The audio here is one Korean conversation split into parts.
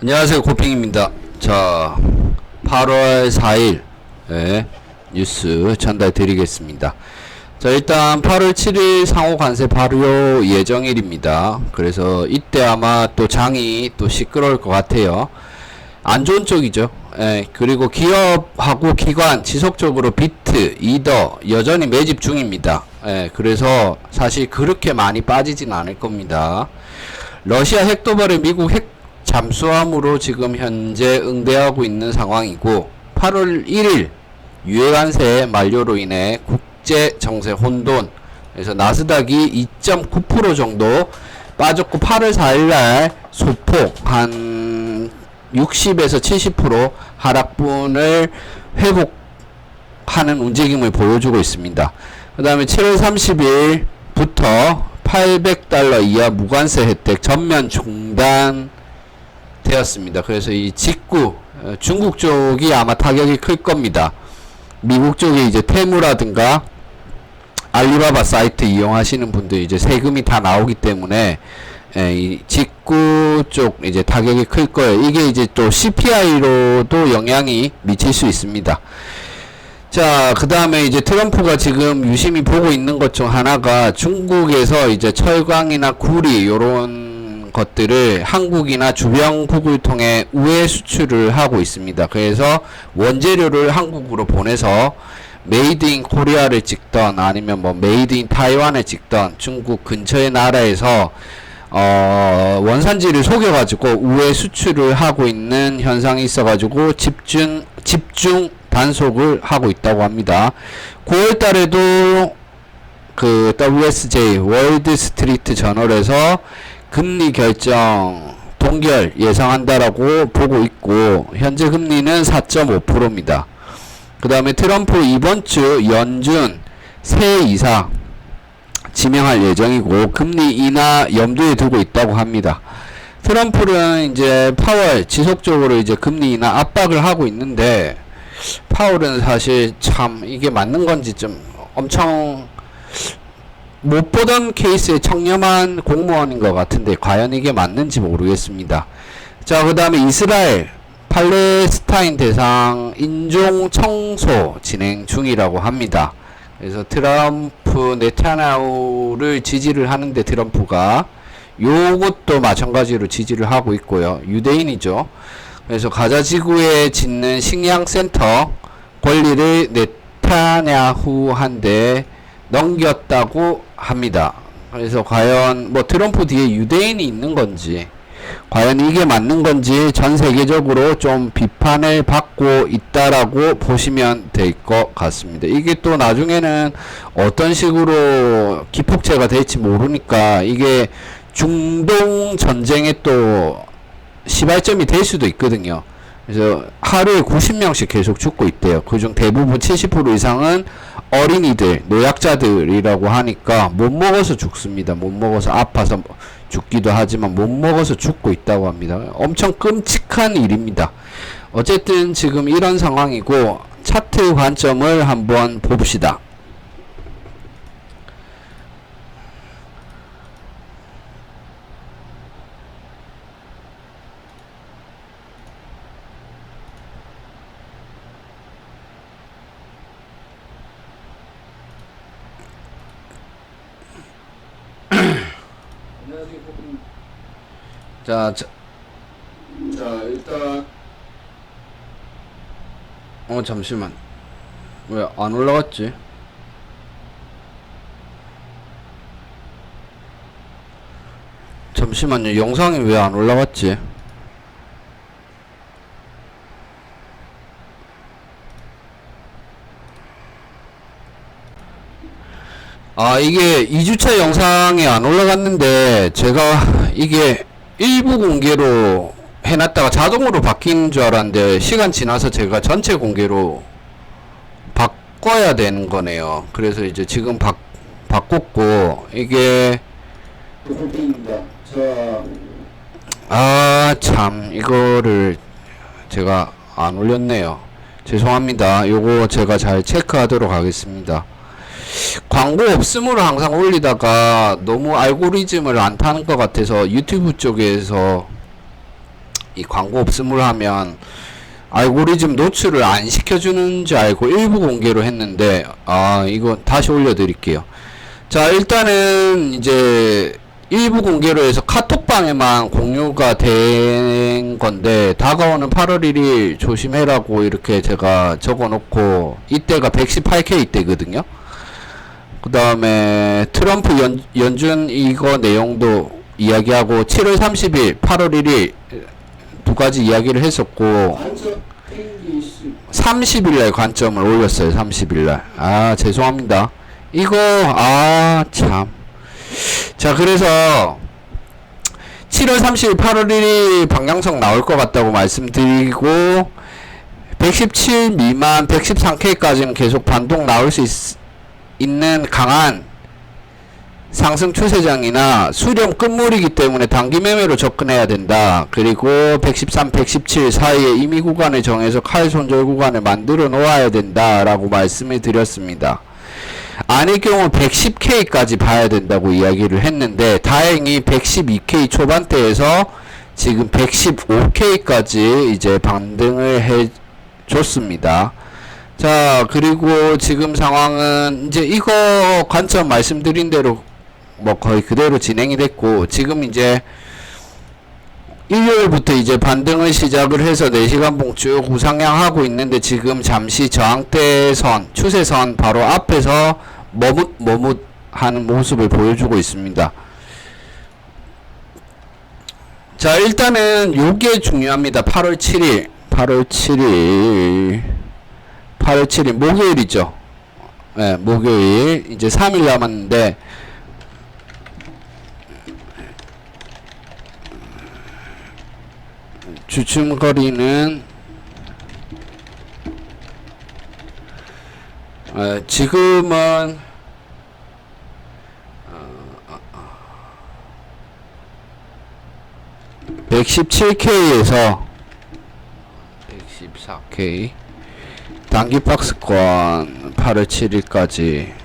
안녕하세요. 고핑입니다. 자 8월 4일 예, 뉴스 전달 드리겠습니다. 자 일단 8월 7일 상호 관세 발효 예정일입니다. 그래서 이때 아마 또 장이 또 시끄러울 것 같아요. 안 좋은 쪽이죠. 예, 그리고 기업하고 기관 지속적으로 비트, 이더 여전히 매집 중입니다. 예, 그래서 사실 그렇게 많이 빠지진 않을 겁니다. 러시아 핵 도발에 미국 핵 잠수함으로 지금 현재 응대하고 있는 상황이고 8월 1일 유해관세 만료로 인해 국제 정세 혼돈 그래서 나스닥이 2.9% 정도 빠졌고 8월 4일 날 소폭 한 60에서 70% 하락분을 회복하는 움직임을 보여주고 있습니다. 그 다음에 7월 30일부터 800달러 이하 무관세 혜택 전면 중단 되었습니다. 그래서 이 직구 어, 중국 쪽이 아마 타격이 클 겁니다. 미국 쪽에 이제 테무라든가 알리바바 사이트 이용하시는 분들 이제 세금이 다 나오기 때문에 에, 이 직구 쪽 이제 타격이 클 거예요. 이게 이제 또 CPI로도 영향이 미칠 수 있습니다. 자, 그 다음에 이제 트럼프가 지금 유심히 보고 있는 것 중 하나가 중국에서 이제 철강이나 구리, 요런 것들을 한국이나 주변국을 통해 우회 수출을 하고 있습니다. 그래서 원재료를 한국으로 보내서 메이드 인 코리아를 찍던 아니면 뭐 메이드 인 타이완을 찍던 중국 근처의 나라에서 어, 원산지를 속여가지고 우회 수출을 하고 있는 현상이 있어가지고 집중, 집중 단속을 하고 있다고 합니다. 9월 달에도 그 WSJ 월드 스트리트 저널에서 금리 결정 동결 예상한다라고 보고 있고 현재 금리는 4.5%입니다. 그 다음에 트럼프 이번 주 연준 새 이사 지명할 예정이고 금리 인하 염두에 두고 있다고 합니다. 트럼프는 이제 파월 지속적으로 이제 금리 인하 압박을 하고 있는데 파월은 사실 참 이게 맞는 건지 좀 엄청 못 보던 케이스의 청렴한 공무원인 것 같은데 과연 이게 맞는지 모르겠습니다. 자, 그 다음에 이스라엘 팔레스타인 대상 인종 청소 진행 중이라고 합니다. 그래서 트럼프 네타냐후를 지지를 하는데 트럼프가 요것도 마찬가지로 지지를 하고 있고요. 유대인이죠. 그래서 가자 지구에 짓는 식량 센터 권리를 네타냐후한테 넘겼다고 합니다. 그래서 과연 뭐 트럼프 뒤에 유대인이 있는 건지 과연 이게 맞는 건지 전 세계적으로 좀 비판을 받고 있다라고 보시면 될 것 같습니다. 이게 또 나중에는 어떤 식으로 기폭제가 될지 모르니까 이게 중동 전쟁의 또 시발점이 될 수도 있거든요. 그래서 하루에 90명씩 계속 죽고 있대요. 그중 대부분 70% 이상은 어린이들, 노약자들이라고 하니까 못 먹어서 죽습니다. 못 먹어서 아파서 죽기도 하지만 못 먹어서 죽고 있다고 합니다. 엄청 끔찍한 일입니다. 어쨌든 지금 이런 상황이고 차트 관점을 한번 봅시다. 자, 자, 자 일단 어 잠시만 왜 안 올라갔지? 잠시만요 영상이 왜 안 올라갔지? 아 이게 2주차 영상이 안 올라갔는데 제가 이게 일부 공개로 해놨다가 자동으로 바뀐 줄 알았는데 시간 지나서 제가 전체 공개로 바꿔야 되는 거네요. 그래서 이제 지금 바, 바꿨고 이게 아 참 이거를 제가 안 올렸네요. 죄송합니다. 요거 제가 잘 체크하도록 하겠습니다. 광고 없음으로 항상 올리다가 너무 알고리즘을 안 타는 것 같아서 유튜브 쪽에서 이 광고 없음을 하면 알고리즘 노출을 안 시켜주는 줄 알고 일부 공개로 했는데 아 이거 다시 올려드릴게요. 자 일단은 이제 일부 공개로 해서 카톡방에만 공유가 된 건데 다가오는 8월 1일 조심해라고 이렇게 제가 적어 놓고 이때가 118K 때거든요 그 다음에 트럼프 연, 연준 이거 내용도 이야기하고 7월 30일 8월 1일 두 가지 이야기를 했었고 30일 날 관점을 올렸어요 30일 날. 아 죄송합니다. 이거 아 참. 자 그래서 7월 30일 8월 1일 방향성 나올 것 같다고 말씀드리고 117 미만 113K까지는 계속 반동 나올 수 있, 있는 강한 상승 추세장이나 수렴 끝물이기 때문에 단기 매매로 접근해야 된다. 그리고 113, 117 사이에 임의 구간을 정해서 칼 손절 구간을 만들어 놓아야 된다라고 말씀을 드렸습니다. 아닐 경우 110K까지 봐야 된다고 이야기를 했는데 다행히 112K 초반대에서 지금 115K까지 이제 반등을 해 줬습니다. 자, 그리고 지금 상황은 이제 이거 관점 말씀드린 대로 뭐 거의 그대로 진행이 됐고 지금 이제 일요일부터 이제 반등을 시작을 해서 4시간 봉쭉 우상향하고 있는데 지금 잠시 저항대선, 추세선 바로 앞에서 머뭇 머뭇 하는 모습을 보여주고 있습니다. 자, 일단은 요게 중요합니다. 8월 7일. 8월 7일. 8월 7일 목요일이죠. 네, 목요일. 이제 3일 남았는데. 주춤거리는 어, 지금은 어, 117K에서 114K 단기 박스권 8월 7일까지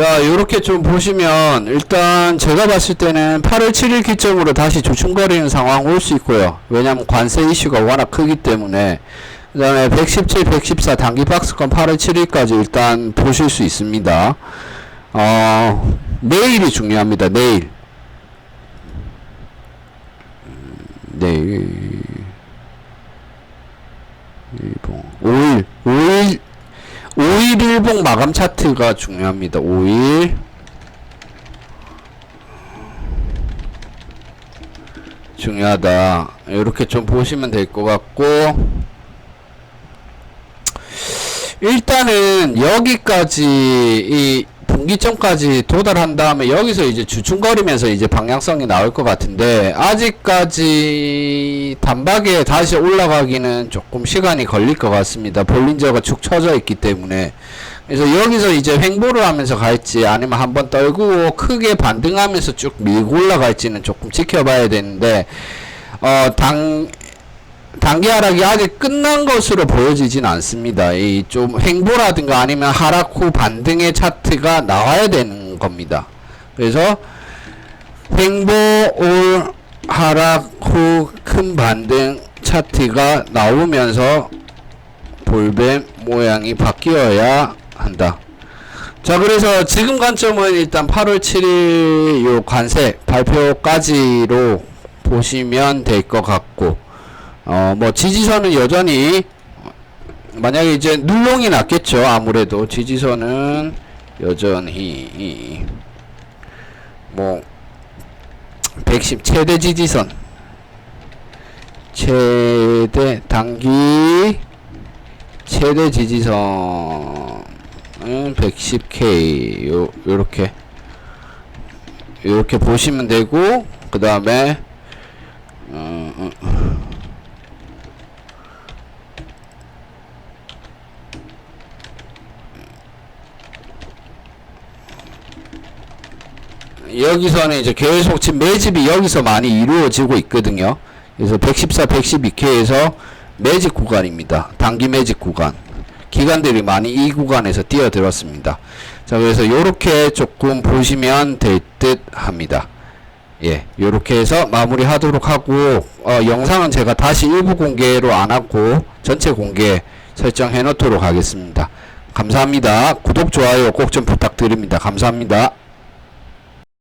자, 요렇게 좀 보시면 일단 제가 봤을 때는 8월 7일 기점으로 다시 조충거리는 상황 올 수 있고요. 왜냐면 관세 이슈가 워낙 크기 때문에 그 다음에 117, 114 단기 박스권 8월 7일까지 일단 보실 수 있습니다. 어, 내일이 중요합니다. 내일. 음, 내일. 일본. 5일. 5일. 5일 일봉 마감 차트가 중요합니다. 5일 중요하다. 이렇게 좀 보시면 될 것 같고 일단은 여기까지 이 분기점까지 도달한 다음에 여기서 이제 주춤거리면서 이제 방향성이 나올 것 같은데 아직까지 단박에 다시 올라가기는 조금 시간이 걸릴 것 같습니다. 볼린저가 축 처져 있기 때문에 그래서 여기서 이제 횡보를 하면서 갈지 아니면 한번 떨구고 크게 반등하면서 쭉 밀고 올라갈지는 조금 지켜봐야 되는데 어 당 단기 하락이 아직 끝난 것으로 보여지진 않습니다. 이 좀 횡보라든가 아니면 하락 후 반등의 차트가 나와야 되는 겁니다. 그래서 횡보 올 하락 후 큰 반등 차트가 나오면서 볼뱀 모양이 바뀌어야 한다. 자, 그래서 지금 관점은 일단 8월 7일 요 관세 발표까지로 보시면 될 것 같고, 어, 뭐, 지지선은 여전히, 만약에 이제 눌롱이 났겠죠. 아무래도 지지선은 여전히, 뭐, 110 최대 지지선. 최대 단기 최대 지지선은 110K 요 요렇게 이렇게 보시면 되고 그 다음에 어, 어, 여기서는 이제 계속 지금 매집이 여기서 많이 이루어지고 있거든요. 그래서 114, 112K에서 매집 구간입니다. 단기 매집 구간. 기관들이 많이 이 구간에서 뛰어들었습니다. 자, 그래서 요렇게 조금 보시면 될 듯 합니다. 예, 요렇게 해서 마무리 하도록 하고, 어, 영상은 제가 다시 일부 공개로 안 하고, 전체 공개 설정해 놓도록 하겠습니다. 감사합니다. 구독, 좋아요 꼭 좀 부탁드립니다. 감사합니다.